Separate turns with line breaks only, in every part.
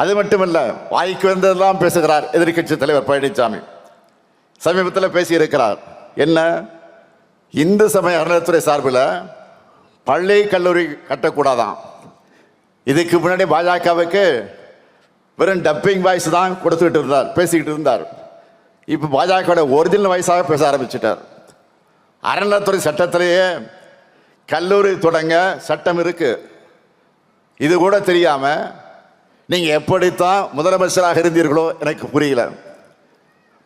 அது மட்டுமல்ல வாய்க்கு வந்ததெல்லாம் பேசுகிறார் எதிர்க்கட்சி தலைவர் பழனிசாமி சமீபத்தில் பேசியிருக்கிறார். என்ன? இந்து சமய அறநிலைத்துறை சார்பில் பள்ளி கல்லூரி கட்டக்கூடாதான். இதுக்கு முன்னாடி பாஜகவுக்கு வெறும் டப்பிங் வாய்ஸ் தான் கொடுத்துக்கிட்டு இருந்தார் பேசிக்கிட்டு இருந்தார். இப்போ பாஜகவோட ஒரிஜினல் வாய்ஸாக பேச ஆரம்பிச்சிட்டார். அறநிலைத்துறை சட்டத்திலேயே கல்லூரி தொடங்க சட்டம் இருக்குது இது கூட தெரியாமல் நீங்கள் எப்படித்தான் முதலமைச்சராக இருந்தீர்களோ எனக்கு புரியல.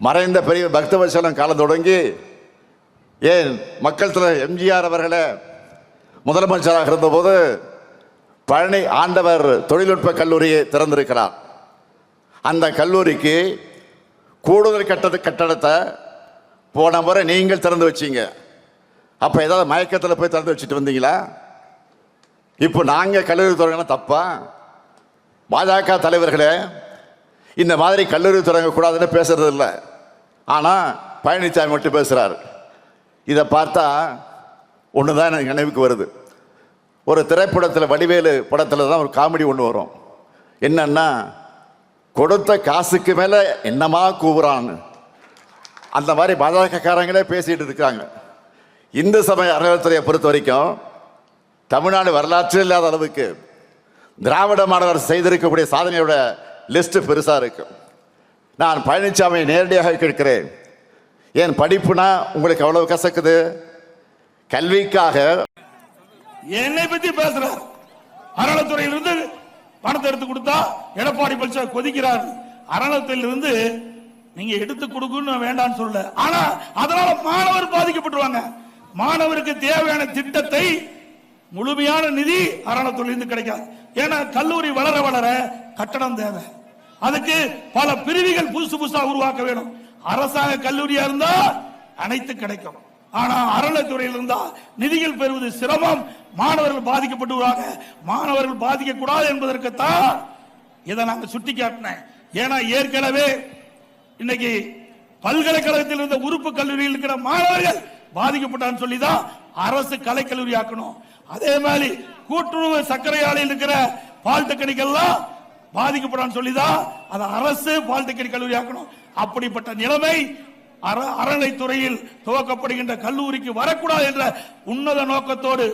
மறைந்த பெரிய பக்தவசலம் காலம் தொடங்கி ஏன் மக்கள் தலைவர் எம்ஜிஆர் அவர்களை முதலமைச்சராக இருந்தபோது பழனி ஆண்டவர் தொழில்நுட்ப கல்லூரியை திறந்திருக்கிறார். அந்த கல்லூரிக்கு கூடுதல் கட்டது கட்டடத்தை போன முறை நீங்கள் திறந்து வச்சீங்க. அப்போ ஏதாவது மயக்கத்தில் போய் திறந்து வச்சுட்டு வந்தீங்களா? இப்போ நாங்கள் கல்லூரி தொடங்கினா தப்பா? பாஜக தலைவர்களே இந்த மாதிரி கல்லூரி தொடங்கக்கூடாதுன்னு பேசுறது இல்லை ஆனால் பழனிசாமி மட்டும் பேசுகிறார் இதை பார்த்தா ஒன்று தான் எனக்கு நினைவுக்கு வருது. ஒரு திரைப்படத்தில் வடிவேலு படத்தில் தான் ஒரு காமெடி ஒன்று வரும். என்னன்னா கொடுத்த காசுக்கு மேலே என்னமா கூவுறான்னு. அந்த மாதிரி பாஜகக்காரங்களே பேசிகிட்டு இருக்காங்க. இந்து சமய அறநிலையத்துறையை பொறுத்த வரைக்கும் தமிழ்நாடு வரலாற்றில் இல்லாத அளவுக்கு திராவிட மாணவர் செய்திருக்கக்கூடிய சாதனையோட லிஸ்ட் பெருசா இருக்கு. நான் பழனிசாமியை நேரடியாக கேட்கிறேன். ஏன் படிப்புனா உங்களுக்கு அவ்வளவு கசக்குது? கல்விக்காக
என்னை பத்தி பேசுறார் அறநிலைத்துறையிலிருந்து பணத்தை எடுத்து கொடுத்தா எடப்பாடி பழனிசாமி கொதிக்கிறார். அறநிலையத்திலிருந்து நீங்க எடுத்து கொடுக்கணும் வேண்டாம்னு சொல்லல. ஆனா அதனால மாணவர் பாதிக்கப்பட்டுருவாங்க. மாணவருக்கு தேவையான திட்டத்தை முழுமையான நிதி அறநிலையத்துறையிலிருந்து கிடைக்காது. ஏன்னா கல்லூரி வளர வளர கட்டணம் தேவை. அதுக்கு பல பிரிவுகள் புதுசு புதுசா உருவாக்க வேணும். அரசாங்க கல்லூரியா இருந்தா அனைத்து கிடைக்கும். ஆனா அறநிலைத்துறையில் இருந்தா நிதிகள் பெறுவது சிரமம். மாணவர்கள் பாதிக்கப்பட்டுவாங்க மாணவர்கள் பாதிக்க கூடாது என்பதற்குத்தான் இதை நாங்க சுட்டி காட்டினேன். ஏன்னா ஏற்கனவே இன்னைக்கு பல்கலைக்கழகத்தில் இருந்த உறுப்பு கல்லூரியில் இருக்கிற மாணவர்கள் பாதிக்கப்பட்டான்னு சொல்லி தான் அரசு கலைக்கல்லூரி ஆக்கணும். அதே மாதிரி கூட்டுறவு சர்க்கரை ஆலையில் இருக்கிற பாலிடெக்னிக் எல்லாம் பாதிக்கப்படான்னு சொல்லி தான் அதை அரசு பாலிடெக்னிக் கல்லூரி ஆக்கணும். அப்படிப்பட்ட நிலைமை அற அறநிலைத்துறையில் துவக்கப்படுகின்ற கல்லூரிக்கு வரக்கூடாது என்ற உன்னத நோக்கத்தோடு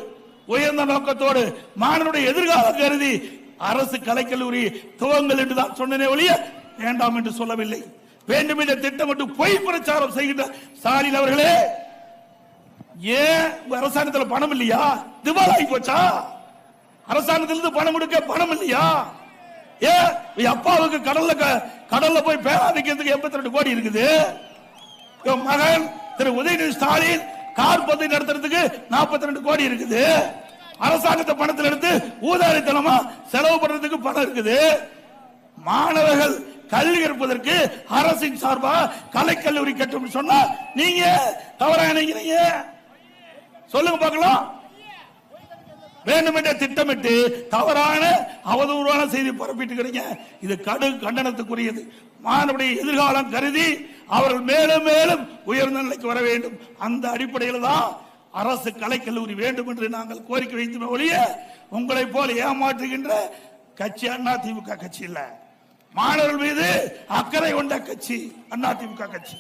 உயர்ந்த நோக்கத்தோடு மாணவனுடைய எதிர்காலம் கருதி அரசு கலைக்கல்லூரி துவங்கள் என்று தான் சொன்னனே ஒழிய வேண்டாம் என்று சொல்லவில்லை. வேண்டும் என்ற திட்டமிட்டு பொய் பிரச்சாரம் செய்கின்ற ஸ்டாலின் அவர்களே ஏன் அரசாங்கத்துல பணம் இல்லையா? திவாலாகி போச்சா? அரசாங்கத்திலிருந்து பணம் கொடுக்க பணம் இல்லையா? ஏன் என் அப்பாவுக்கு கடல்ல க- கடல்ல போய் பேராதிக்கிறதுக்கு எண்பத்தி ரெண்டு கோடி இருக்குது? மகன் திரு உதயநிதி ஸ்டாலின் கார் பந்தை நடத்துறதுக்கு 42 ரெண்டு கோடி இருக்குது. அரசாங்கத்தை பணத்தில் எடுத்து ஊதாரித்தனமா செலவு பண்றதுக்கு பணம் இருக்குது. மாணவர்கள் கல்வி கற்பதற்கு அரசின் சார்பா கலைக்கல்லூரி கட்டும் சொன்னா நீங்க தவறா நினைக்கிறீங்க? சொல்லுங்க பார்க்கலாம். வேண்டுமென்றே திட்டமிட்டு தவறான அவதூறான செய்தி பரப்பிட்டு இருக்கிறீங்க இது கடு கண்டனத்துக்குரியது. மாணவனுடைய எதிர்காலம் கருதி அவர்கள் மேலும் மேலும் உயர்ந்த நிலைக்கு வர வேண்டும். அந்த அடிப்படையில் தான் அரசு கலைக்கல்லூரி வேண்டும் என்று நாங்கள் கோரிக்கை வைத்துமே ஒழிய உங்களைப் போல ஏமாற்றுகின்ற கட்சி அண்ணா திமுக கட்சி இல்ல. மாணவர்கள் மீது அக்கறை கொண்ட கட்சி அண்ணா திமுக கட்சி.